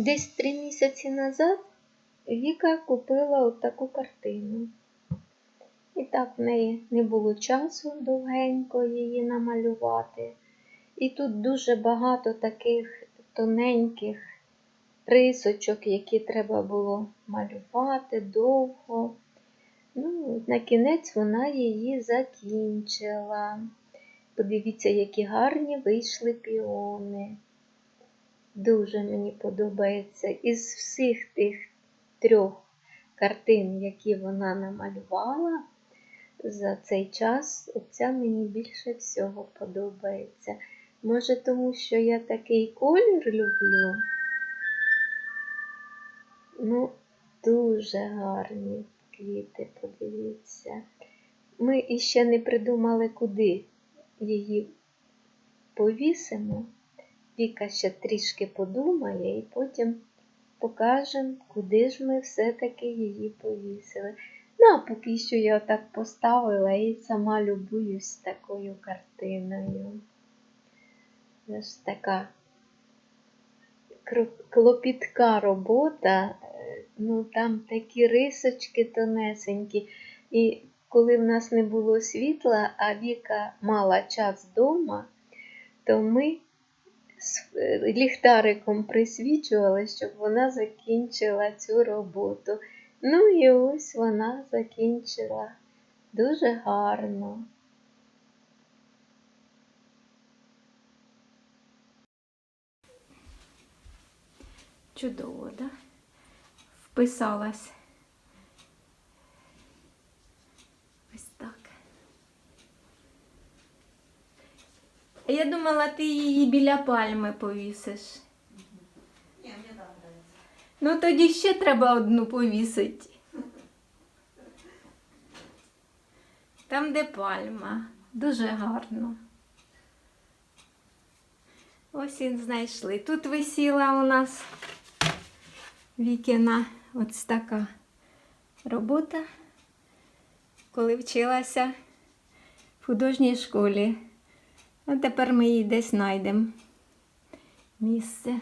Десь три місяці назад Віка купила от таку картину. І так в неї не було часу довгенько її намалювати. І тут дуже багато таких тоненьких рисочок, які треба було малювати довго. Ну, на кінець вона її закінчила. Подивіться, які гарні вийшли піони. Дуже мені подобається. Із всіх тих трьох картин, які вона намалювала за цей час, ця мені більше всього подобається. Може, тому що я такий колір люблю. Ну, дуже гарні квіти, подивіться. Ми іще не придумали, куди її повісимо. Віка ще трішки подумає і потім покажемо, куди ж ми все-таки її повісили. Ну, а поки що я так поставила і сама любуюсь такою картиною. Це ж така клопітка робота, ну там такі рисочки тонесенькі. І коли в нас не було світла, а Віка мала час вдома, то ми ліхтариком присвічували, щоб вона закінчила цю роботу. Ну і ось вона закінчила дуже гарно. Чудово, да? Вписалась. Ось так. А Я думала, ти її біля пальми повісиш. Ні, мені подобається. Ну тоді ще треба одну повісити. Там, де пальма. Дуже гарно. Ось і знайшли. Тут висіла у нас Вікіна ось така робота, коли вчилася в художній школі. А тепер ми її десь знайдемо місце.